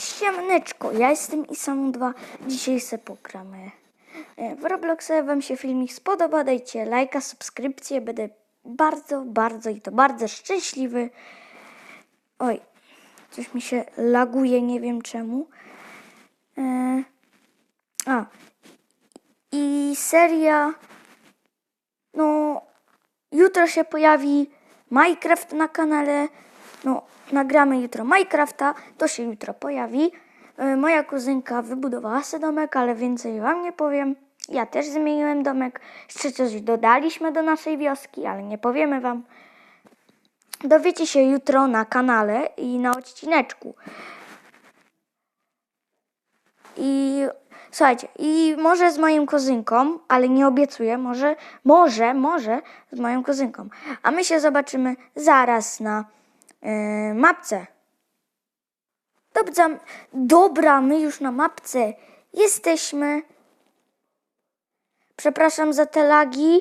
Siemaneczko, ja jestem Isamu2. Dzisiaj se pogramy e, w Robloxa. Wam się filmik spodoba, dajcie lajka, subskrypcję. Będę bardzo, bardzo i to bardzo szczęśliwy. Oj, coś mi się laguje, nie wiem czemu. E, a, i seria, no, jutro się pojawi Minecraft na kanale. No, nagramy jutro Minecrafta, to się jutro pojawi. E, Moja kuzynka wybudowała sobie domek, ale więcej wam nie powiem. Ja też zmieniłem domek. Jeszcze coś dodaliśmy do naszej wioski, ale nie powiemy wam. Dowiecie się jutro na kanale i na odcineczku. I słuchajcie, i może z moją kuzynką, ale nie obiecuję, może, może, może z moją kuzynką. A my się zobaczymy zaraz na e, mapce. Dobra, dobra, my już na mapce jesteśmy. Przepraszam za te lagi,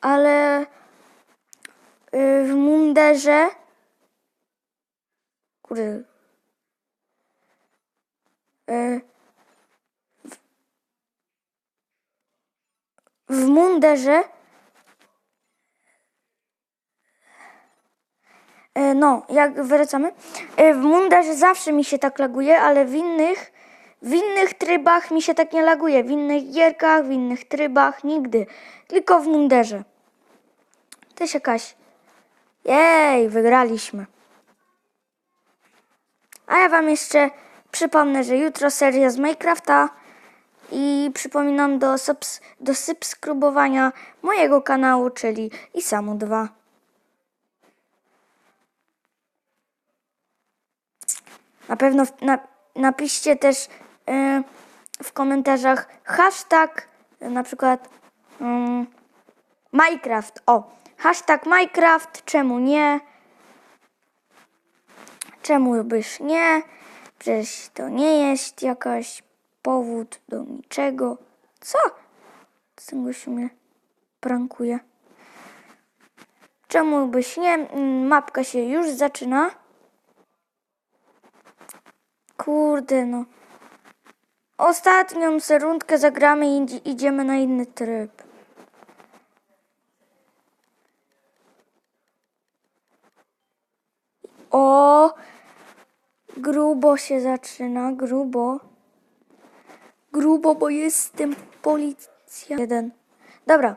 ale e, w munderze. Kurde. E, w munderze. No, jak wracamy. E, W munderze zawsze mi się tak laguje, ale w innych, w innych trybach mi się tak nie laguje. W innych gierkach, w innych trybach nigdy. Tylko w munderze. Też jakaś. Jej, wygraliśmy. A ja wam jeszcze przypomnę, że jutro seria z Minecrafta i przypominam do, do subskrybowania mojego kanału, czyli Isamu 2. Na pewno w, na, napiszcie też e, w komentarzach hashtag e, na przykład mm, Minecraft. O, hashtag Minecraft, czemu nie? Czemu byś nie? Przecież to nie jest jakaś powód do niczego. Co? Z tym gościu mnie prankuje. Czemu byś nie? Mm, Mapka się już zaczyna. Kurde no. Ostatnią serundkę zagramy i idzi- idziemy na inny tryb. O! Grubo się zaczyna, grubo. Grubo, bo jestem policja. Jeden. Dobra.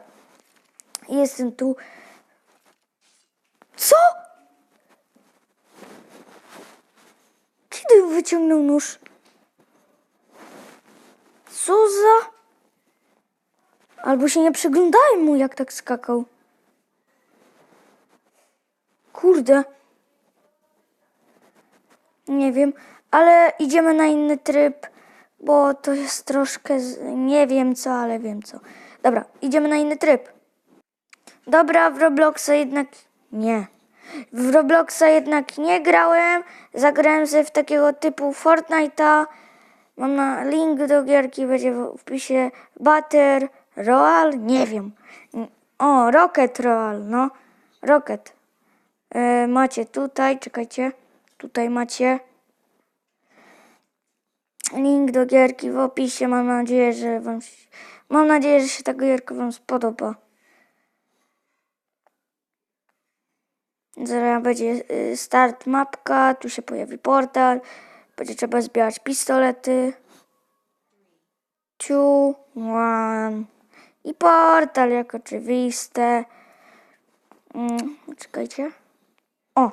Jestem tu. Co? Kiedy wyciągnął nóż? Co za... Albo się nie przyglądałem mu, jak tak skakał. Kurde. Nie wiem, ale idziemy na inny tryb, bo to jest troszkę. Z... Nie wiem co, ale wiem co. Dobra, idziemy na inny tryb. Dobra, w Robloxa jednak nie. W Robloxa jednak nie grałem. Zagrałem sobie w takiego typu Fortnite'a. Mam na link do gierki, będzie w wpisie Battle Royale, nie wiem. O, Rocket Royale, no. Rocket. E, macie tutaj, czekajcie. Tutaj macie link do gierki w opisie. Mam nadzieję, że wam się, mam nadzieję, że się ta gierka wam spodoba. Zaraz będzie y, start mapka, tu się pojawi portal, będzie trzeba zbierać pistolety. Two, one. I portal, jak oczywiste. Mm, czekajcie. O!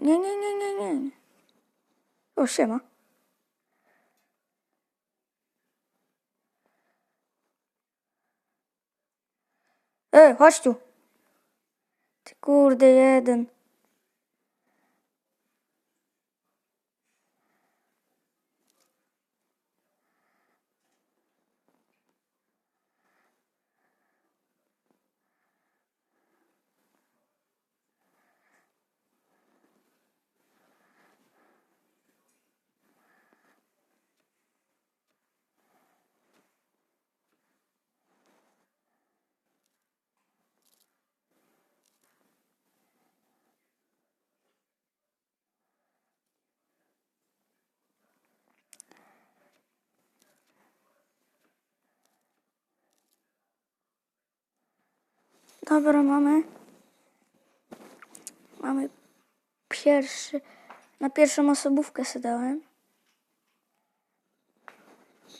Nie, nie, nie, nie, nie. O, siema. Ej, chodź tu. Kurde, jeden. Dobra, mamy. Mamy pierwszy. Na pierwszą osobówkę sobie dałem.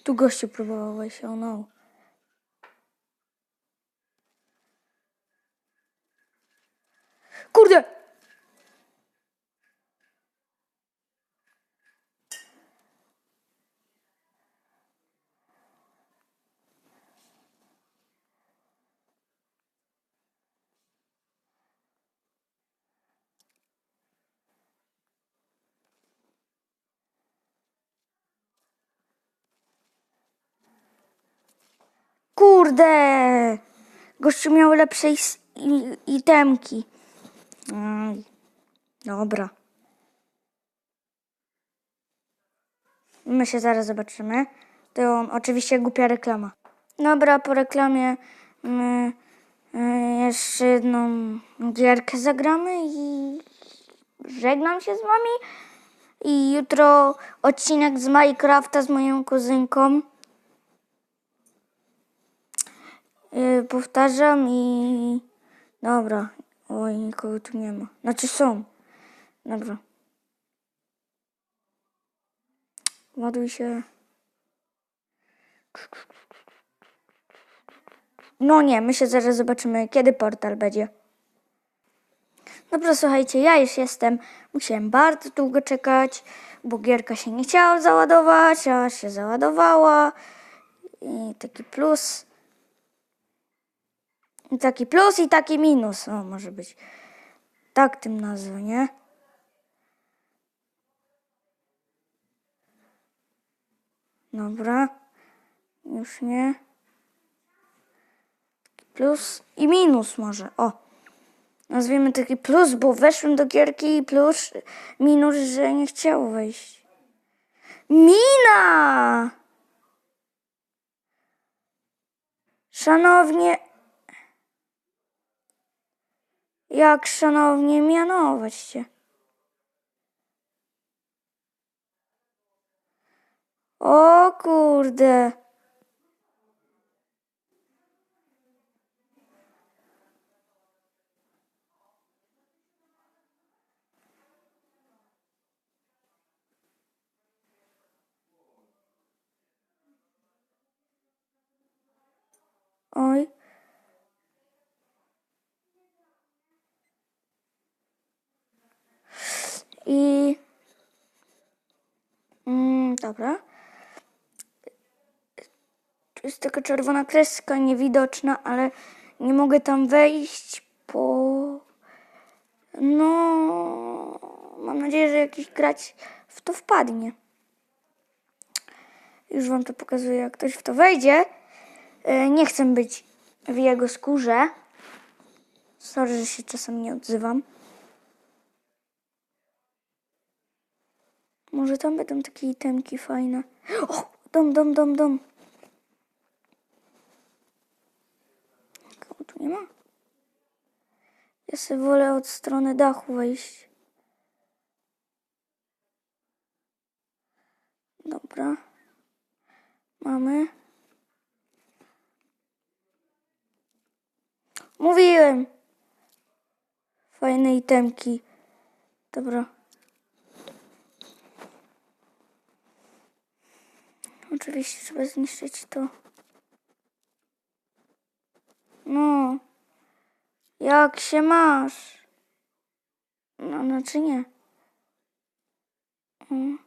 Tu gościu próbował wejść, oh no. Kurde! Kurde! Gościu miał lepsze itemki. Aj, dobra. My się zaraz zobaczymy. To oczywiście głupia reklama. Dobra, po reklamie my y, jeszcze jedną gierkę zagramy i żegnam się z wami. I jutro odcinek z Minecrafta z moją kuzynką. Yy, powtarzam i... Dobra. Oj, nikogo tu nie ma. Znaczy są. Dobra. Ładuj się. No nie, my się zaraz zobaczymy, kiedy portal będzie. Dobra, słuchajcie, ja już jestem. Musiałem bardzo długo czekać, bo gierka się nie chciała załadować, a się załadowała. I taki plus. Taki plus i taki minus. O, może być. Tak tym nazwę, nie? Dobra. Już nie. Plus i minus może. O. Nazwijmy taki plus, bo weszłem do gierki i plus, minus, że nie chciało wejść. Mina! Szanownie. Jak szanownie mianować cię? O kurde. Oj. I. Mm, dobra. Tu jest taka czerwona kreska niewidoczna, ale nie mogę tam wejść, bo. No. Mam nadzieję, że jakiś grać w to wpadnie. Już wam to pokazuję, jak ktoś w to wejdzie. E, Nie chcę być w jego skórze. Sorry, że się czasem nie odzywam. Może tam będą takie itemki fajne. O, dom, dom, dom, dom. Kogo tu nie ma? Ja sobie wolę od strony dachu wejść. Dobra. Mamy. Mówiłem. Fajne itemki. Dobra. Oczywiście trzeba zniszczyć to. No. Jak się masz? No, znaczy nie. Mm.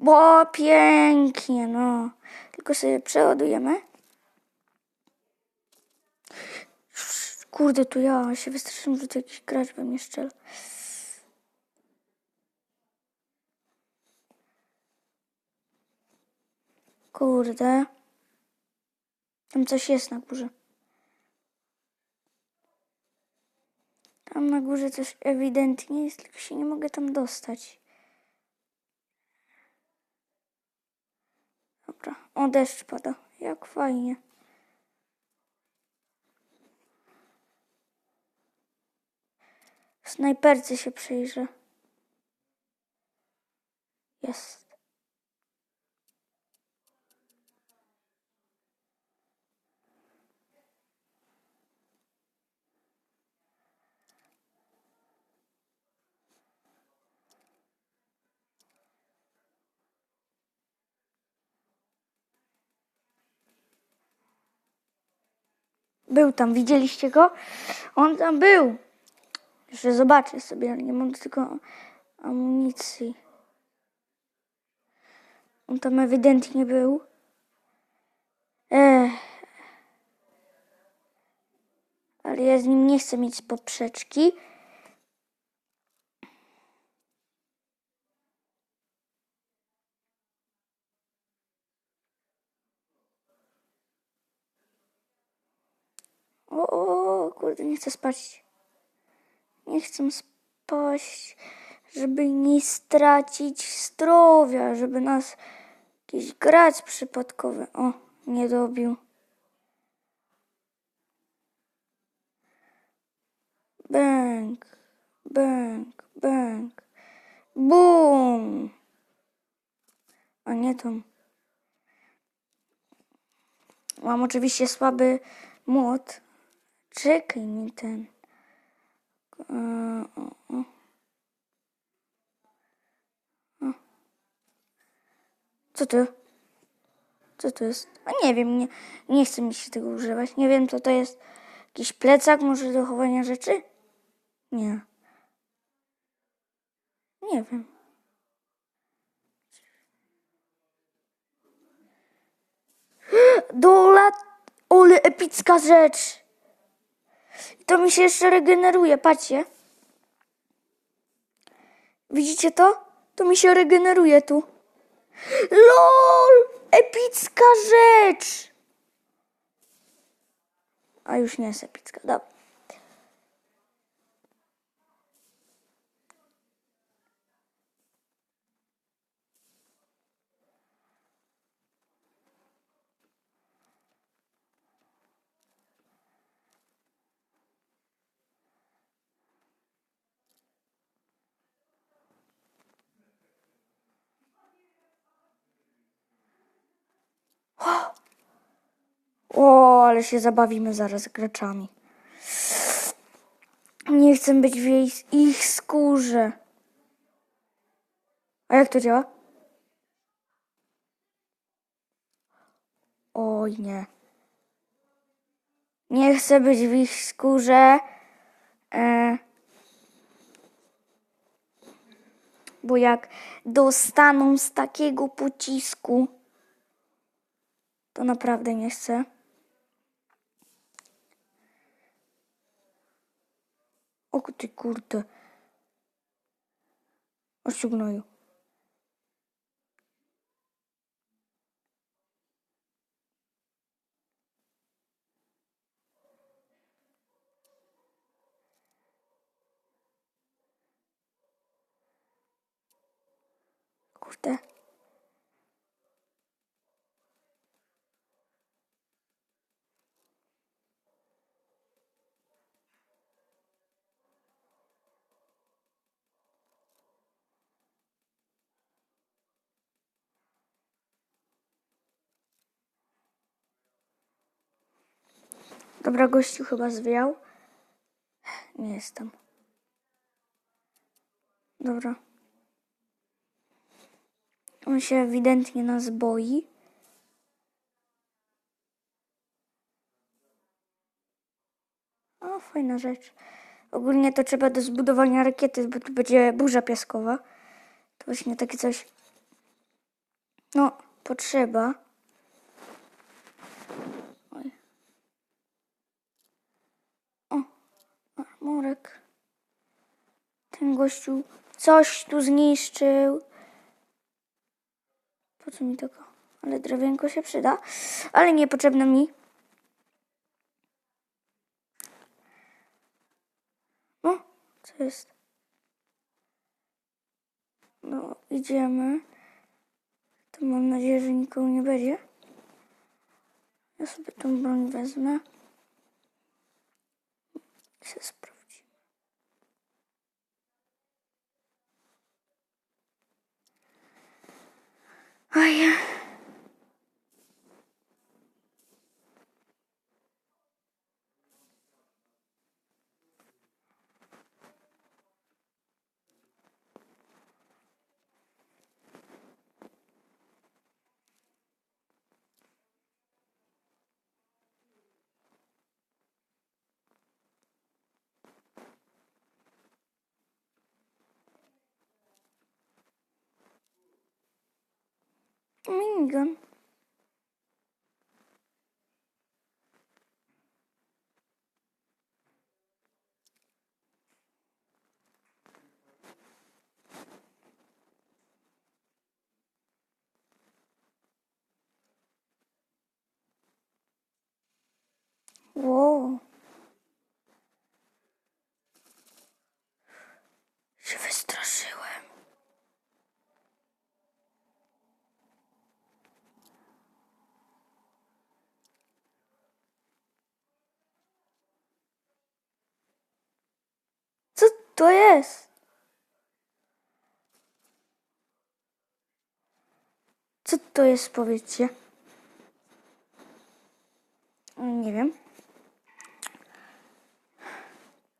Bo pięknie, no. Tylko sobie przeładujemy. Kurde, tu ja się wystraszyłem, że to jakiś gracz we szczel. Kurde. Tam coś jest na górze. Tam na górze coś ewidentnie jest, tylko się nie mogę tam dostać. Dobra. O, deszcz pada. Jak fajnie. Snajperce się przyjrzę. Jest. Był tam, widzieliście go? On tam był. Jeszcze zobaczę sobie, nie mam tylko amunicji. On tam ewidentnie był. Ech. Ale ja z nim nie chcę mieć poprzeczki. O, o, o, kurde, nie chcę spać. Nie chcę spać, żeby nie stracić zdrowia, żeby nas jakiś grać przypadkowy. O, nie dobił. Bęk, bęk, bęk. Bum! A nie tam. Mam oczywiście słaby młot. Czekaj mi ten. Co to? Co to jest? A nie wiem, nie, nie chce mi się tego używać. Nie wiem, co to jest. Jakiś plecak może do chowania rzeczy? Nie. Nie wiem. Dola, ole epicka rzecz. To mi się jeszcze regeneruje, patrzcie. Widzicie to? To mi się regeneruje tu. LOL! Epicka rzecz! A już nie jest epicka, dobra. O, ale się zabawimy zaraz graczami. Nie chcę być w jej, ich skórze. A jak to działa? Oj, nie. Nie chcę być w ich skórze. E, bo jak dostaną z takiego pocisku, to naprawdę nie chcę. O ty kurde. Osiągnął. Kurde. Dobra, gościu chyba zwiał. Nie jestem. Dobra. On się ewidentnie nas boi. O, fajna rzecz. Ogólnie to trzeba do zbudowania rakiety, bo tu będzie burza piaskowa. To właśnie takie coś. No, potrzeba. Oj. O, o, murek. Ten gościu coś tu zniszczył. Po co mi tego? Ale drewienko się przyda. Ale niepotrzebne mi. No, co jest? No, idziemy. To mam nadzieję, że nikogo nie będzie. Ja sobie tą broń wezmę. I się sprawdzimy. Minigun. Wow. Się wystraszyłem. Co to jest? Co to jest, powiedzcie? Nie wiem.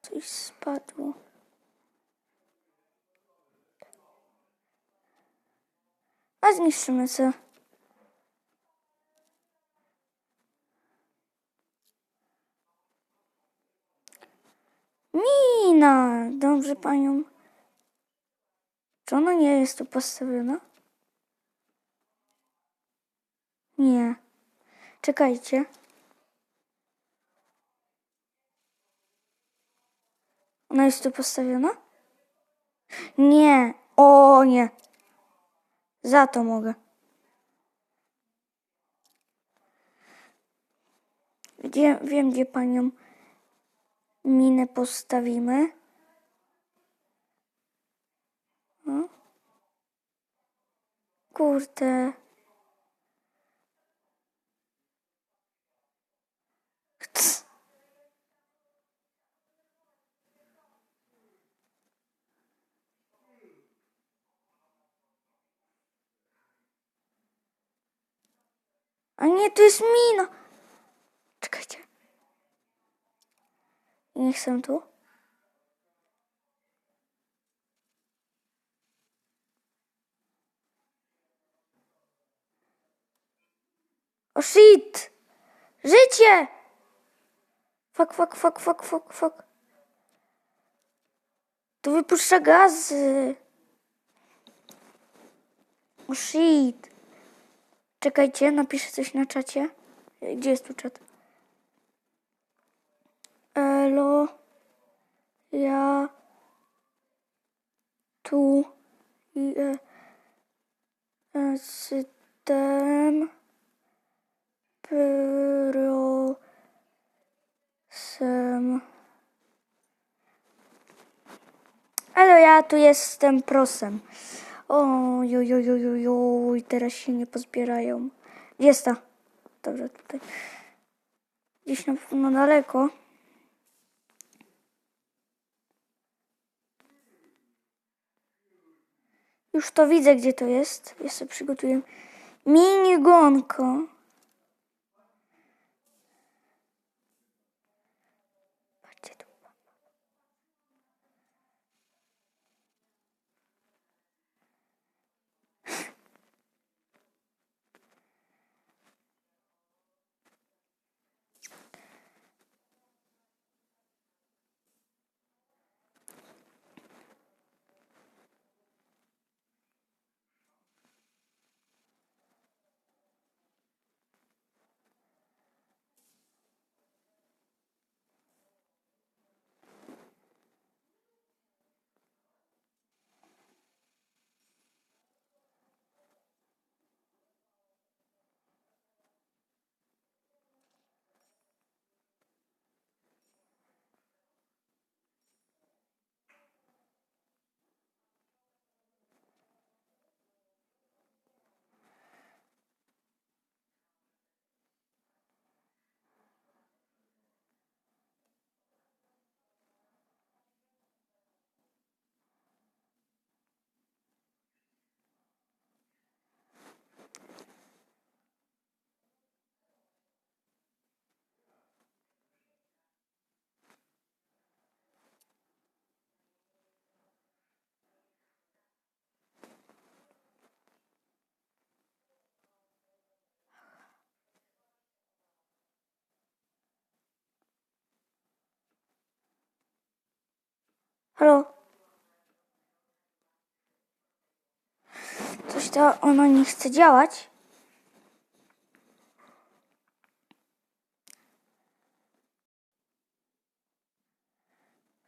Coś spadło. A zniszczymy co? Panią. Czy ona nie jest tu postawiona? Nie. Czekajcie. Ona jest tu postawiona? Nie. O nie. Za to mogę. Gdzie, wiem, gdzie panią minę postawimy. O. Kurde. Cs. A nie, to jest mina. Czekajcie. Nie chcę O shit! Życie! Fuck, fuck, fuck, fuck, fuck, fuck. To wypuszcza gazy. O shit. Czekajcie, napiszę coś na czacie. Gdzie jest tu czat? Elo. Ja. Tu. I, e, Jestem. Prosem. Elo, ja tu jestem prosem. Oj, teraz się nie pozbierają. Jest ta. Dobrze, tutaj. Gdzieś na pewno daleko. Już to widzę, gdzie to jest. Ja sobie przygotuję minigonko. Halo? Coś to ono nie chce działać.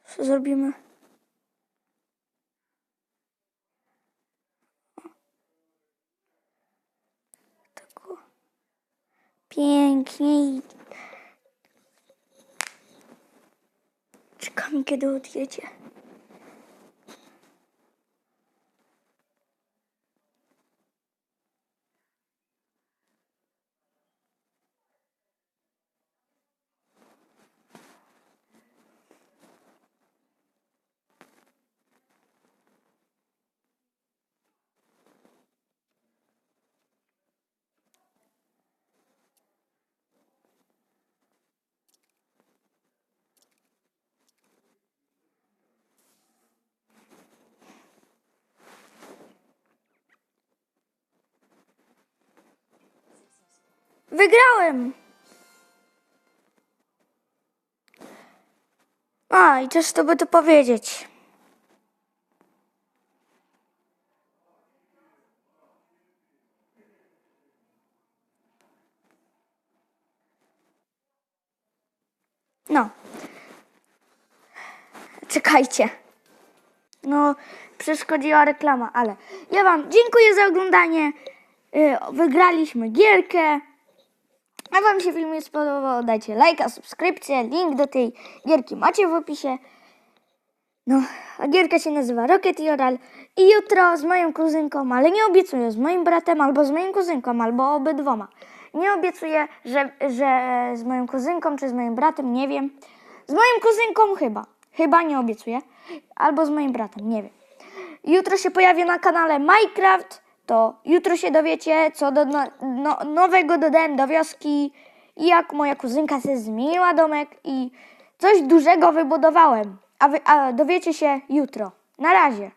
Co zrobimy? Tak. Pięknie czekamy kiedy odjedzie. Wygrałem! A, i też to by to powiedzieć. No. Czekajcie. No, przeszkodziła reklama, ale ja Wam dziękuję za oglądanie. Y, Wygraliśmy gierkę. A Wam się film spodobał, dajcie lajka, subskrypcję. Link do tej gierki macie w opisie. No, a gierka się nazywa Rocket Joral. I jutro z moją kuzynką, ale nie obiecuję, z moim bratem albo z moją kuzynką, albo obydwoma. Nie obiecuję, że, że z moją kuzynką czy z moim bratem, nie wiem. Z moją kuzynką chyba. Chyba nie obiecuję. Albo z moim bratem, nie wiem. Jutro się pojawi na kanale Minecraft. To jutro się dowiecie, co do no, no, nowego dodałem do wioski i jak moja kuzynka sobie zmieniła domek i coś dużego wybudowałem. A, wy, a dowiecie się jutro. Na razie.